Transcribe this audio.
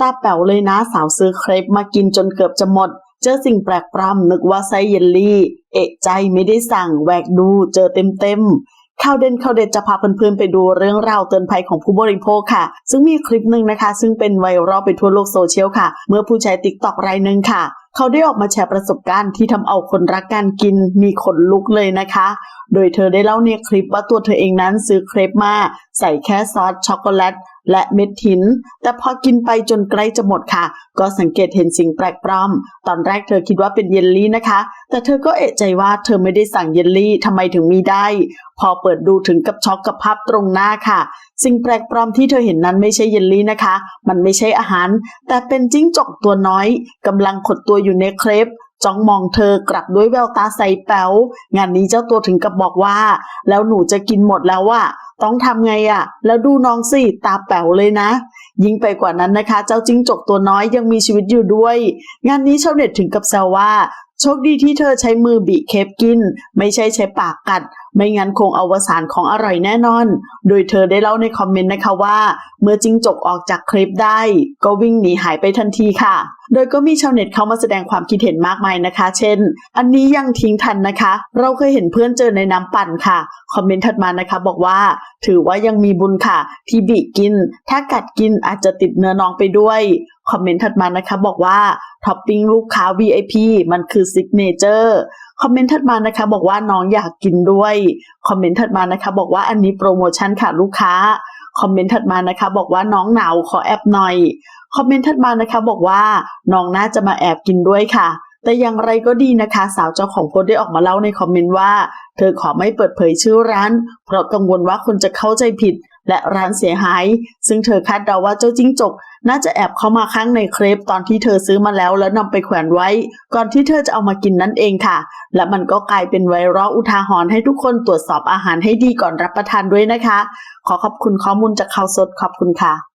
ตาแป๋วเลยนะสาวซื้อเครปมากินจนเกือบจะหมด เจอสิ่งแปลกปรำนึกว่าไส้เยลลี่ เอะใจไม่ได้สั่งแหวกดูเจอเต็มเต็มๆข่าวเด่นข่าวเด็ดจะพาเพื่อนๆไปดูเรื่องราวเตือนภัยของผู้บริโภคค่ะ ซึ่งมีคลิปหนึ่งนะคะ ซึ่งเป็นไวรัลไปทั่วโลกโซเชียลค่ะ เมื่อผู้ใช้ติ๊กต็อกรายหนึ่งค่ะ เขาได้ออกมาแชร์ประสบการณ์ที่ทำเอาคนรักการกินมีขนลุกเลยนะคะ โดยเธอได้เล่าในคลิปว่าตัวเธอเองนั้นซื้อเครปมา ใส่แค่ซอสช็อกโกแลต และเม็ดหิน แต่พอกินไปจนใกล้จะหมดค่ะ ก็สังเกตเห็นสิ่งแปลกปลอม ตอนแรกเธอคิดว่าเป็นเยลลี่นะคะ แต่เธอก็เอะใจว่าเธอไม่ได้สั่งเยลลี่ทำไมถึงมีได้ พอเปิดดูถึงกับช็อกกับภาพตรงหน้าค่ะ สิ่งแปลกปลอมที่เธอเห็นนั้นไม่ใช่เยลลี่นะคะ มันไม่ใช่อาหาร แต่เป็นจิ้งจกตัวน้อยกำลังขดตัวอยู่ในเครป จ้องมองเธอกลับด้วยแววตาใสแป๋วงานนี้เจ้าตัวถึงกับบอกว่า แล้วหนูจะกินหมดแล้วว่าต้องทำไงอะแล้วดูน้องสิตาแป๋วเลยนะ ยิ่งไปกว่านั้นนะคะ เจ้าจิ้งจกตัวน้อยยังมีชีวิตอยู่ด้วย งานนี้ชาวเน็ตถึงกับแซวว่าโชคดีที่เธอใช้มือบีเคปกิน ไม่ใช่ใช้ปากกัดไม่งั้นคงอวสานของอร่อยแน่นอน โดยเธอได้เล่าในคอมเมนต์นะคะว่า เมื่อจิ้งจกออกจากคลิปได้ ก็วิ่งหนีหายไปทันทีค่ะ โดยก็มีชาวเน็ตเข้ามาแสดงความคิดเห็นมากมายนะคะ เช่น อันนี้ยังทิ้งทันนะคะ เราเคยเห็นเพื่อนเจอในน้ำปั่นค่ะ คอมเมนต์ถัดมานะคะบอกว่า ถือว่ายังมีบุญค่ะ ที่บีกิน ถ้ากัดกินอาจจะติดเนื้อน้องไปด้วยคอมเมนต์ถัดมานะคะบอกว่าท็อปปิ้งลูกค้า VIP มันคือซิกเนเจอร์ คอมเมนต์ถัดมานะคะ บอกว่าน้องอยากกินด้วยคอมเมนต์ถัดมานะคะ บอกว่าอันนี้โปรโมชั่นค่ะลูกค้าคอมเมนต์ถัดมานะคะ บอกว่าน้องหนาวขอแอบหน่อยคอมเมนต์ถัดมานะคะ บอกว่าน้องน่าจะมาแอบกินด้วยค่ะ แต่อย่างไรก็ดีนะคะ สาวเจ้าของโพสได้ออกมาเล่าในคอมเมนต์ว่า เธอขอไม่เปิดเผยชื่อร้าน เพราะกังวลว่าคนจะเข้าใจผิดและร้านเสียหาย ซึ่งเธอคาดเดาว่าเจ้าจิ้งจก น่าจะแอบเข้ามาข้างในเครปตอนที่เธอซื้อมาแล้วแล้วนำไปแขวนไว้ ก่อนที่เธอจะเอามากินนั่นเองค่ะ และมันก็กลายเป็นไวรัลอุทาหรณ์ให้ทุกคนตรวจสอบอาหารให้ดีก่อนรับประทานด้วยนะคะ ขอขอบคุณข้อมูลจากข่าวสดขอบคุณค่ะ